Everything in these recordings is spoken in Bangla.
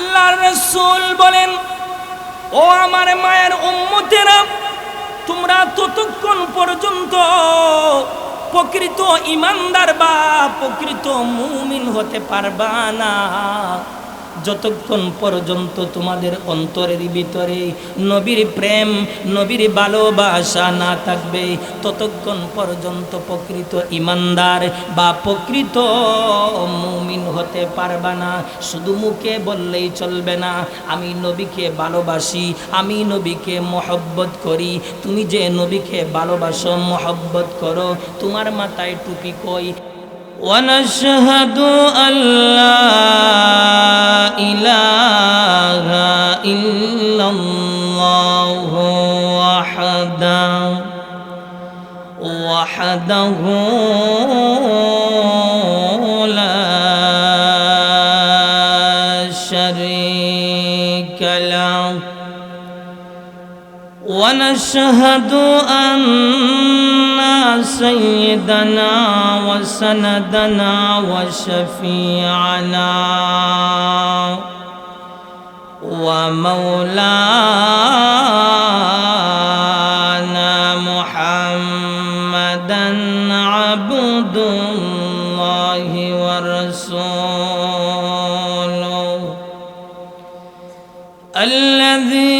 আল্লাহর রসুল বলেন, ও আমার মায়ের উম্মতেরা, তোমরা ততক্ষণ পর্যন্ত প্রকৃত ইমানদার বা প্রকৃত মুমিন হতে পারবা না। যতক্ষণ পর্যন্ত তোমাদের অন্তরের ভিতরে নবীর প্রেম নবীর ভালোবাসা না থাকবে ততক্ষণ পর্যন্ত প্রকৃত ইমানদার বা প্রকৃত মুমিন হতে পারবা না শুধু মুখে বললেই চলবে না আমি নবীকে ভালোবাসি আমি নবীকে মহব্বত করি তুমি যে নবীকে ভালোবাসো মহব্বত করো তোমার মাথায় টুপি কই ونشهد أن لا إله إلا الله وحده وحده لا شريك له. ونشهد أن سيدنا وسندنا وشفيعنا ومولانا محمدا عبد الله ورسوله الذي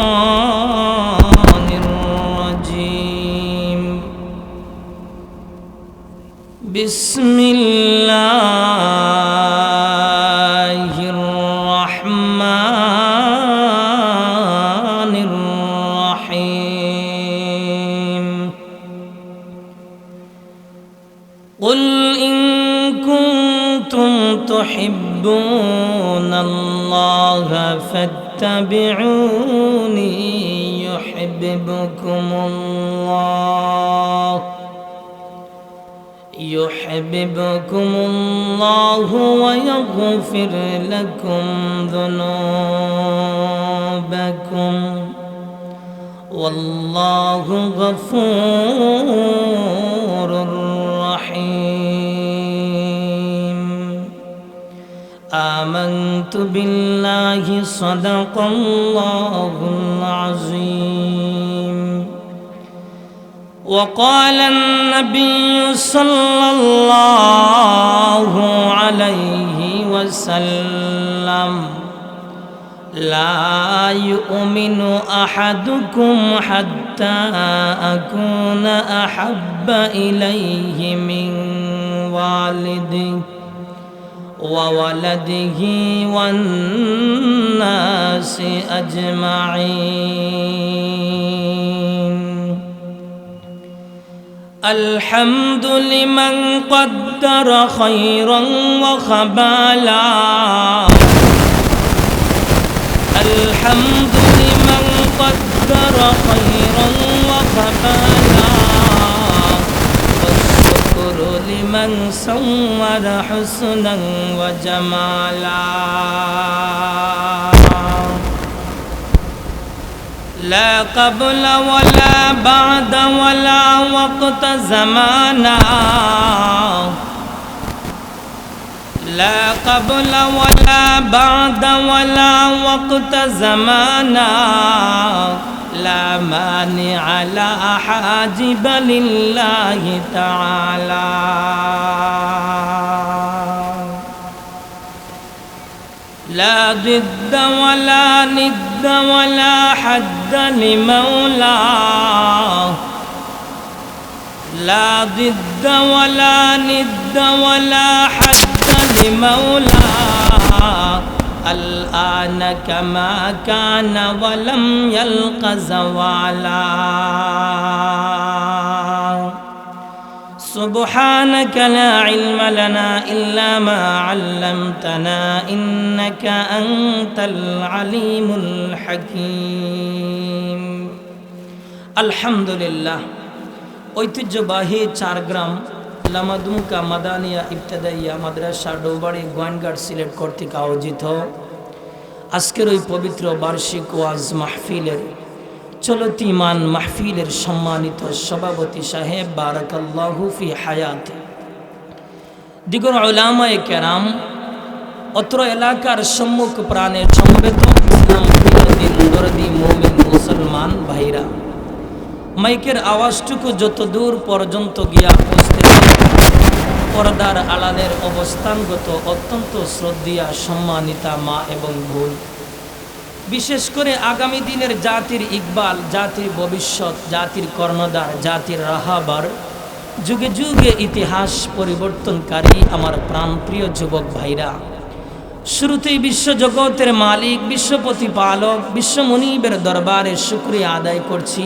الشيطان الرجيم. بسم الله الرحمن الرحيم. قل إن كنتم تحبون الله فاتبعوني يحببكم الله. يحببكم الله ويغفر لكم ذنوبكم. والله غفور آمنت بالله صدق الله العظيم. وقال النبي صلى الله عليه وسلم لا يؤمن أحدكم حتى أكون أحب إليه من والده. وولده والناس أجمعين. الحمد لمن قدر خيرا وخبالا. الحمد لمن قدر خيرا وخبالا والشكر لمن صور حسنا وجمالا. لا قبل ولا بعد ولا وقت زمانا. لا قبل ولا بعد ولا وقت زمانا. لا مانع لا حاجب لله تعالى. لا ضد ولا ند ولا حد لمولاه لا ضد ولا ند ولا حد لمولاه الآن كما كان ولم يلق زوالا سبحانك لا علم لنا إلا ما علمتنا إنك أنت العليم الحكيم الحمد لله ঐতিহ্যবাহী চার গ্রাম লামাদুমকা মাদানিয়া ইবতদাইয়া মাদ্রাসা ডৌবাড়ি গোয়ানঘাট সিলেট কর্তৃক আয়োজিত আজকের ওই পবিত্র বার্ষিক ওয়াজ মাহফিলের চলতিমান মাহফিলের সম্মানিত সভাপতি সাহেব বারাকাল্লাহু ফি হায়াত। দিগর ওলামায়ে কেরাম, অত্র এলাকার সম্মুখ প্রাণের সমবেত মুসলমান ভাইরা। মাইকের আওয়াজটুকু যত দূর পর্যন্ত গিয়া পৌঁছতে পর্দার আড়ালের অবস্থানগত অত্যন্ত শ্রদ্ধিয়া, সম্মানিতা মা এবং বোন। বিশেষ করে আগামী দিনের জাতির ইকবাল, জাতির ভবিষ্যৎ, জাতির কর্ণধার, জাতির রাহাবার যুগে যুগে ইতিহাস পরিবর্তনকারী আমার প্রাণপ্রিয় যুবক ভাইরা। শুরুতেই বিশ্বজগতের মালিক, বিশ্ব প্রতিপালক, বিশ্ব মনিবের দরবারে শুক্রিয়া আদায় করছি,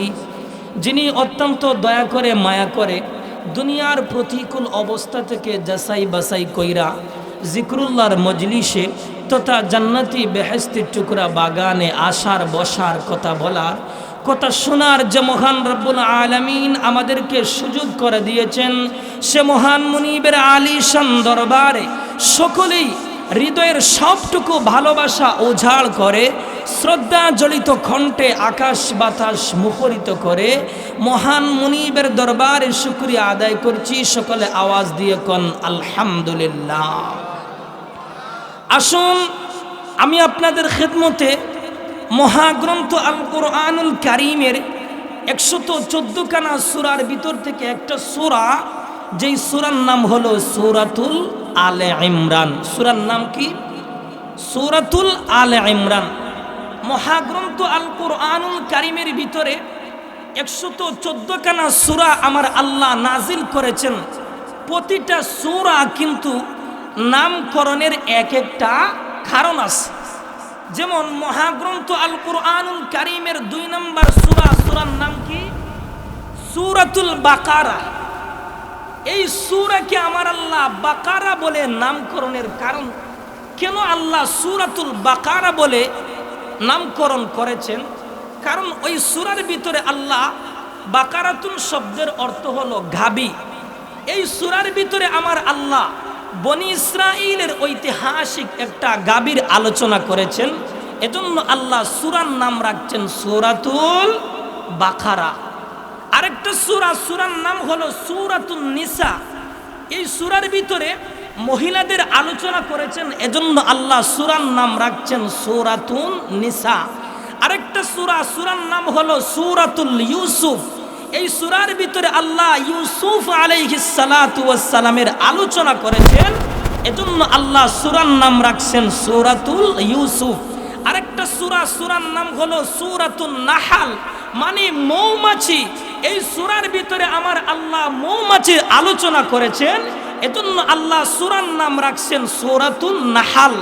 যিনি অত্যন্ত দয়া করে, মায়া করে দুনিয়ার প্রতিকূল অবস্থা থেকে যাচাই বাসাই কইরা জিক্রুল্লাহর মজলিসে তথা জান্নাতি বেহেস্তির টুকরা বাগানে আসার বসার কথা বলার কথা শোনার যে মহান রব্বুল আলমিন আমাদেরকে সুযোগ করে দিয়েছেন, সে মহান মুনিবের আলিশান দরবারে সকলেই হৃদয়ের সবটুকু ভালোবাসা ওঝাড় করে শ্রদ্ধা জলিত কণ্ঠে আকাশ বাতাস মুখরিত করে, মহান মুনিবের দরবারে শুক্রিয়া আদায় করছি, সকলে আওয়াজ দিয়ে কন, আলহামদুলিল্লাহ। আসুন, আমি আপনাদের খেদমতে মহাগ্রন্থ আল কোরআনুল কারিমের একশত চোদ্দখানা সুরার ভিতর থেকে একটা সুরা, যেই সুরার নাম হলো সুরাতুল আলে ইমরান। সুরার নাম কি? সুরাতুল আলে ইমরান। মহাগ্রন্থ আল কোরআনুল কারিমের ভিতরে একশত চোদ্দখানা সুরা আমার আল্লাহ নাজিল করেছেন। প্রতিটা সুরা কিন্তু নামকরণের এক একটা কারণ আছে। যেমন মহাগ্রন্থ আল কোরআনুল কারিমের দুই নম্বর সুরা, সুরার নাম কি? সুরাতুল বাকারা। এই সুরাকে আমার আল্লাহ বাকারা বলে নামকরণের কারণ কেন আল্লাহ সুরাতুল বাকারা বলে নামকরণ করেছেন? কারণ ওই সুরার ভিতরে আল্লাহ বাকারাতুল শব্দের অর্থ হলো গাবি। এই সুরার ভিতরে আমার আল্লাহ বনি ইসরাইলের ঐতিহাসিক একটা গাবির আলোচনা করেছেন। এজন্য আল্লাহ সুরার নাম রাখছেন সুরাতুল বাখারা আরেকটা সুরা, সুরার নাম হলো সুরাতুল নিসা। এই সুরার ভিতরে মহিলাদের আলোচনা করেছেন, এজন্য আল্লাহ সুরার নাম রাখছেন সুরাতুন নিসা। আরেকটা সুরা, সুরার নাম হলো সুরাতুল ইউসুফ। এই সুরার ভিতরে আল্লাহ ইউসুফ আলাইহিসালামের আলোচনা করেছেন, এজন্য আল্লাহ সুরার নাম রাখছেন সুরাতুল ইউসুফ। আরেকটা সুরা, সুরার নাম হলো সুরাতুল নাহাল মানে মৌমাছি। এই সুরার ভিতরে আমার আল্লাহ মৌমাছির আলোচনা করেছেন। এজন্য আল্লাহ সুরার নাম রাখছেন সুরাতুল নাহাল।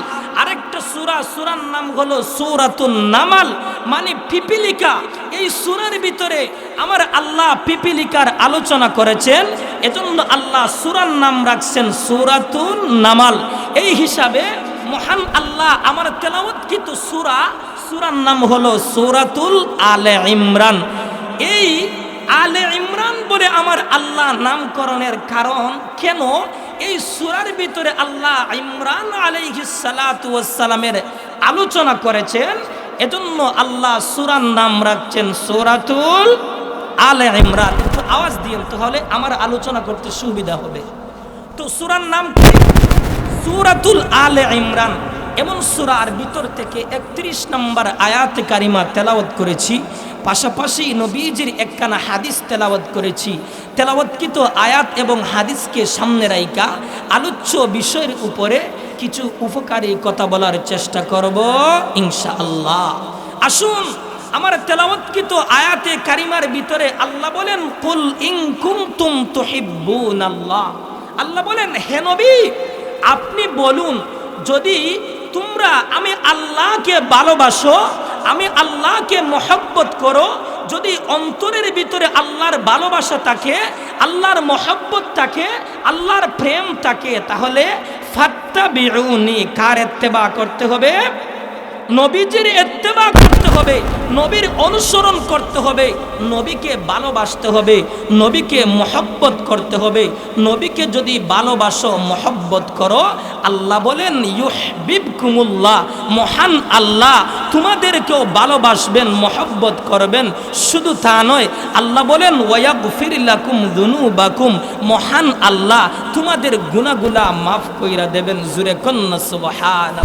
আরেকটা সুরা, সুরার নাম হলো সুরাতুন নামাল। মানে পিপিলিকা। এই সুরার ভিতরে আমার আল্লাহ পিপিলিকার আলোচনা করেছেন। এজন্য আল্লাহ সুরার নাম রাখছেন সুরাতুন নামাল। এই হিসাবে মহান আল্লাহ আমার তেলাওয়াতকৃত সুরা, সুরার নাম হলো সুরাতুল আলে ইমরান। এই আলে ইমরান বলে আমার আল্লাহ নামকরণের কারণ কেন? এই সুরার ভিতরে আল্লাহ ইমরান আলাইহিসালামের আলোচনা করেছেন। এজন্য আল্লাহ সুরার নাম রাখছেন সুরাতুল আলে ইমরান। একটু আওয়াজ দিন তাহলে আমার আলোচনা করতে সুবিধা হবে। তো সুরার নাম কি? সুরাতুল আলে ইমরান। এমন সুরার ভিতর থেকে একত্রিশ নম্বর আয়াত কারিমা তেলাওয়াত করেছি। পাশাপাশি নবীজির একখানা হাদিস তেলাওয়াত করেছি। তেলাওয়াতকৃত আয়াত এবং হাদিসকে সামনে রাইকা আলোচ্য বিষয়ের উপরে কিছু উপকারী কথা বলার চেষ্টা করব, ইনশাআল্লাহ। আসুন, আমার তেলাওয়াতকৃত আয়াতে কারিমার ভিতরে আল্লাহ বলেন, কুল কুনতুম তুহিব্বুন আল্লাহ আল্লাহ বলেন, হে নবী, আপনি বলুন, যদি তোমরা আমি আল্লাহকে ভালোবাসো আমি আল্লাহকে মহব্বত করো, যদি অন্তরের ভিতরে আল্লাহর ভালোবাসা থাকে, আল্লাহর মহব্বত থাকে, আল্লাহর প্রেম থাকে, তাহলে ফাত্তা বিউনি কার এত্তেবা করতে হবে? নবীজির এত্তেবা করতে হবে, নবীর অনুসরণ করতে হবে, নবীকে ভালোবাসতে হবে, নবীকে মহব্বত করতে হবে, নবীকে যদি ভালোবাসো, মহব্বত করো, আল্লাহ বলেন ইউহবিব কুমুল্লাহ মহান আল্লাহ, তোমাদেরকেও ভালোবাসবেন, মহব্বত করবেন। শুধু তা নয়, আল্লাহ বলেন ওয়াগফিরিল্লাকুম দুনুবাকুম মহান আল্লাহ, তোমাদের গুনাগুলা মাফ কইরা দেবেন, জুরে কন্যা সুবহানাল্লাহ।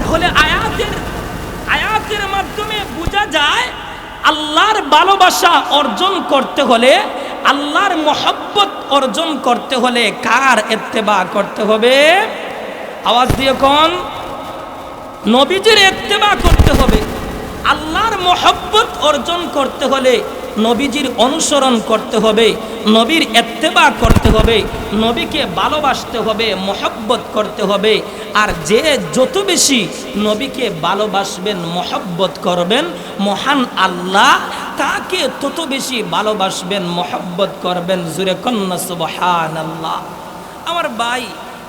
তাহলে আয়াতের আয়াতের মাধ্যমে বোঝা যায়, আল্লাহর ভালোবাসা অর্জন করতে হলে, আল্লাহর মহব্বত অর্জন করতে হলে কার এত্তেবা করতে হবে? আওয়াজ দিয়ে কোন, নবীজির এত্তেবা করতে হবে। আল্লাহর মহব্বত অর্জন করতে হলে নবীজির অনুসরণ করতে হবে, নবীর এত্তেবা করতে হবে, নবীকে ভালোবাসতে হবে, মহব্বত করতে হবে। আর যে যত বেশি নবীকে ভালোবাসবেন, মহব্বত করবেন, মহান আল্লাহ তাকে তত বেশি ভালোবাসবেন, মহব্বত করবেন। জুরে কন্যা সুবহান আল্লাহ আমার ভাই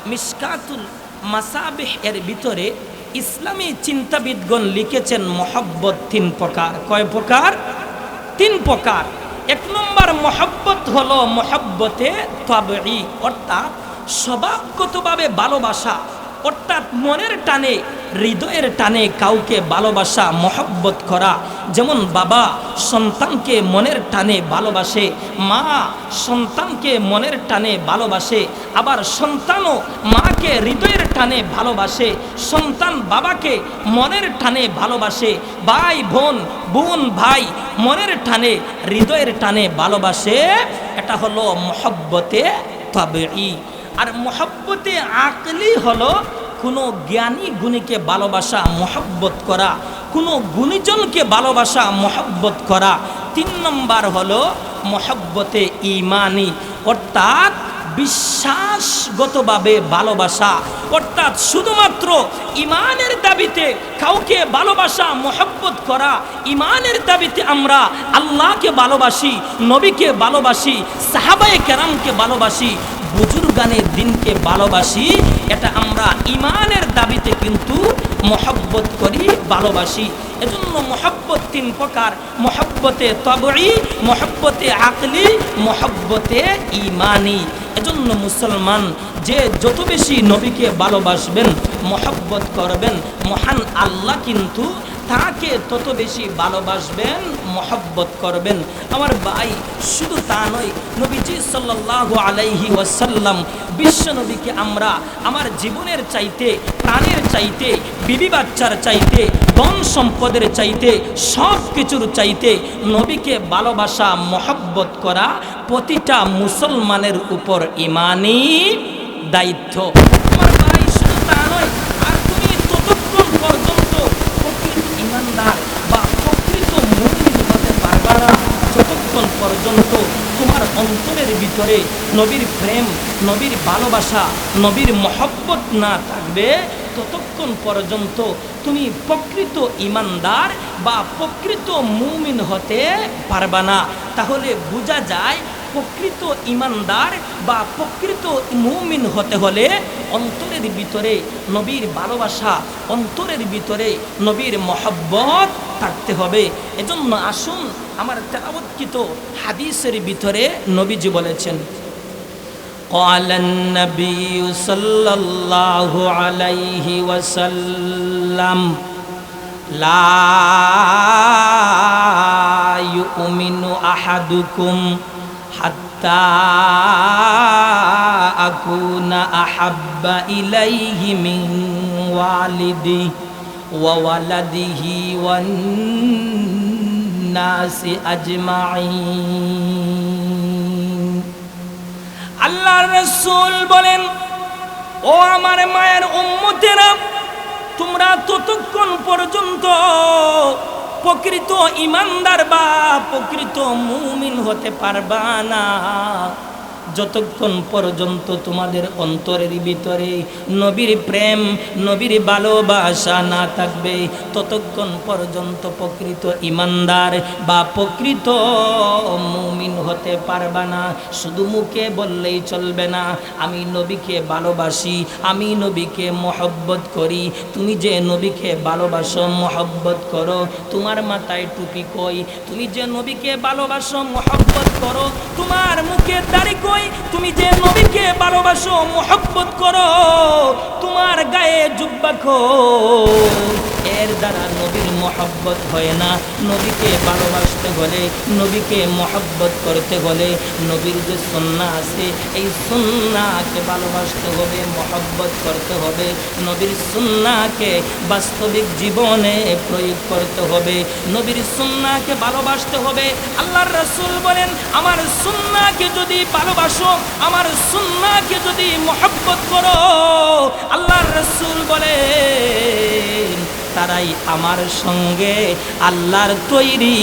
মিসকাতুল মাসাবিহ এর ভিতরে ইসলামী চিন্তাবিদগণ লিখেছেন মহব্বত তিন প্রকার। কয় প্রকার? তিন প্রকার। এক নম্বর মহব্বত হলো মহব্বতে তবে অর্থাৎ স্বভাবগতভাবে ভালোবাসা। অর্থাৎ মনের টানে, হৃদয়ের টানে কাউকে ভালোবাসা, মহব্বত করা। যেমন বাবা সন্তানকে মনের টানে ভালোবাসে, মা সন্তানকে মনের টানে ভালোবাসে, আবার সন্তানও মাকে হৃদয়ের টানে ভালোবাসে, সন্তান বাবাকে মনের টানে ভালোবাসে, ভাই, বোন বোন, ভাই মনের টানে, হৃদয়ের টানে ভালোবাসে। এটা হলো মহব্বতে তবে আর মহব্বতে আকলি হলো কোনো জ্ঞানী গুণীকে ভালোবাসা, মহব্বত করা। কোনো গুণীজনকে ভালোবাসা, মহব্বত করা। তিন নম্বর হলো মহব্বতে ইমানি, অর্থাৎ বিশ্বাসগতভাবে ভালোবাসা। অর্থাৎ শুধুমাত্র ইমানের দাবিতে কাউকে ভালোবাসা, মহব্বত করা। ইমানের দাবিতে আমরা আল্লাহকে ভালোবাসি, নবীকে ভালোবাসি, সাহাবায়ে কেরামকে ভালোবাসি। বুজুর্গানের দিনকে ভালোবাসি, এটা আমরা ইমানের দাবিতে কিন্তু মহব্বত করি, ভালোবাসি। এজন্য মহব্বত তিন প্রকার, মহব্বতে তবই মহব্বতে আকলি, মহব্বতে ইমানি এজন্য মুসলমান যে যত বেশি নবীকে ভালোবাসবেন, মহব্বত করবেন, মহান আল্লাহ কিন্তু তাকে তত বেশি ভালোবাসবেন, মহব্বত করবেন। আমার ভাই শুধু তা নয়, নবীজি সাল্লাহ আলাইহি ওয়াসাল্লাম বিশ্ব নবীকে আমরা আমার জীবনের চাইতে, প্রাণের চাইতে, বিবি বাচ্চার চাইতে, ধন সম্পদের চাইতে সব কিছুর চাইতে নবীকে ভালোবাসা, মহব্বত করা প্রতিটা মুসলমানের উপর ইমানি দায়িত্ব আমার ভাই শুধু তা নয় আর তুমি ততক্ষণ পর্যন্ত প্রকৃত ইমানদার বা প্রকৃত মুমিন হতে পারবা না যতক্ষণ পর্যন্ত তোমার অন্তরের ভিতরে নবীর প্রেম, নবীর ভালোবাসা, নবীর মহব্বত না থাকবে, ততক্ষণ পর্যন্ত তুমি প্রকৃত ইমানদার বা প্রকৃত মুমিন হতে পারবা না। তাহলে বোঝা যায় প্রকৃত ইমানদার বা প্রকৃত মুমিন হতে হলে অন্তরের ভিতরে নবীর ভালোবাসা অন্তরের ভিতরে নবীর মহব্বত থাকতে হবে এজন্য আসুন আমার তেলাবৎকৃত হাদিসের ভিতরে নবীজি বলেছেন قال النبي صلى الله عليه وسلم لا يؤمن أحدكم ইলাইহি ওয়ান আল্লাহ রসুল বলেন ও আমার মায়ের উম্মতেরা তোমরা ততক্ষণ পর্যন্ত প্রকৃত ইমানদার বা প্রকৃত মুমিন হতে পারবা না। যতক্ষণ পর্যন্ত তোমাদের অন্তরের ভিতরে নবীর প্রেম, নবীর ভালোবাসা না থাকবে, ততক্ষণ পর্যন্ত প্রকৃত ইমানদার বা প্রকৃত মুমিন হতে পারবে না। শুধু মুখে বললেই চলবে না। আমি নবীকে ভালোবাসি, আমি নবীকে মহব্বত করি। তুমি যে নবীকে ভালোবাসো, মহব্বত করো। তোমার মাথায় টুপি কই? তুমি যে নবীকে ভালোবাসো, মহব্বত করো। তোমার মুখে দাড়ি কই? তুমি যে নবীকে ভালোবাসো মোহব্বত করো তোমার গায়ে জুব্বা কই এর দ্বারা নবীর মহব্বত হয় না। নবীকে ভালোবাসতে হলে, নবীকে মহব্বত করতে হলে নবীর যে সন্না আছে, এই সন্নাকে ভালোবাসতে হবে, মহব্বত করতে হবে। নবীর সুন্নাকে বাস্তবিক জীবনে প্রয়োগ করতে হবে। নবীর সুন্নাকে ভালোবাসতে হবে। আল্লাহর রসুল বলেন, আমার সুন্নাকে যদি ভালোবাসো, আমার সুন্নাকে যদি মহব্বত করো। আল্লাহর রসুল বলেন তারাই আমার সঙ্গে। আল্লাহর তৈরি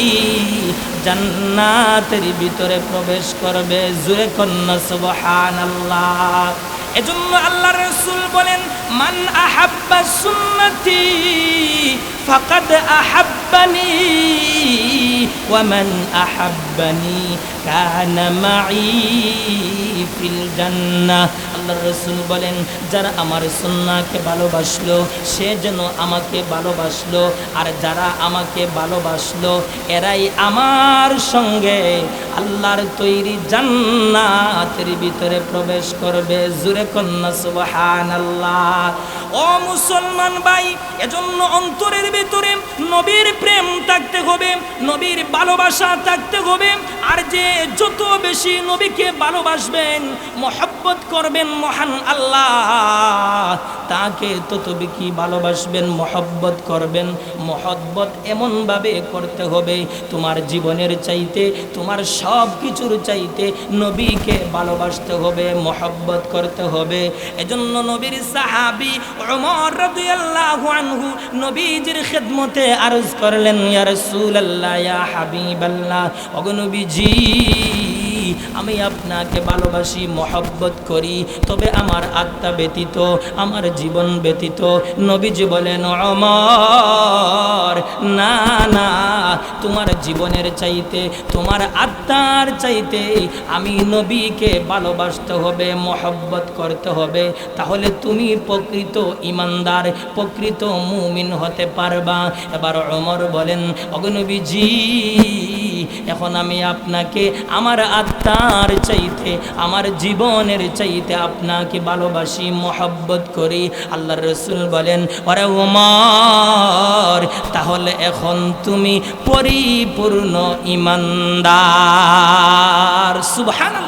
জান্নাতের ভিতরে প্রবেশ করবে। জুরে কন্যা সুবহান আল্লাহ এজন্য আল্লাহ রসুল বলেন, মান আহাব্বা সুন্নতি ফাকাদ আহাব্বানি ওয়ামান আহাব্বানি কানা মাই ফিল জান্নাহ আল্লাহ রসুল বলেন, যারা আমার ভালোবাসলো, সে যেন আমাকে ভালোবাসলো, আর যারা আমাকে ভালোবাসলো, এরাই আমার সঙ্গে আল্লাহর তৈরি জান্নাতের ভিতরে প্রবেশ করবে। জুরে কন্যা সুবহান আল্লাহ ও মুসলমান ভাই, এজন্য অন্তরের ভিতরে নবীর প্রেম থাকতে হবে, নবীর ভালোবাসা থাকতে হবে, আর যে যত বেশি নবীকে ভালোবাসবেন, মহব্বত করবেন মহান আল্লাহ, তাকে তত বেশি ভালোবাসবেন, মহব্বত করবেন, মহব্বত এমনভাবে করতে হবে, তোমার জীবনের চাইতে, তোমার সব কিছুর চাইতে নবীকে ভালোবাসতে হবে, মহব্বত করতে হবে, এজন্য নবীর সাহাবি ওমর রাদিয়াল্লাহু আনহু নবীজির খিদমতে আরজ করলেন ইয়া রাসূলুল্লাহ ইয়া হাবিবাল্লাহ ওগো নবীজি আমি আপনাকে ভালোবাসি, মহব্বত করি, তবে আমার আত্মা ব্যতীত, আমার জীবন ব্যতীত, নবীজি বলেন, অমর, না না, তোমার জীবনের চাইতে, তোমার আত্মার চাইতে আমি নবীকে ভালোবাসতে হবে, মহব্বত করতে হবে, তাহলে তুমি প্রকৃত ইমানদার, প্রকৃত মুমিন হতে পারবা। এবার অমর বলেন অগনবীজি এখন আমি আপনাকে, আমার আত্মার চাইতে, আমার জীবনের চাইতে আপনাকে ভালোবাসি, মহব্বত করি। আল্লাহ রসুল বলেন, ওরে উমার, তাহলে এখন তুমি পরিপূর্ণ ইমানদার। সুবহানাল্লাহ।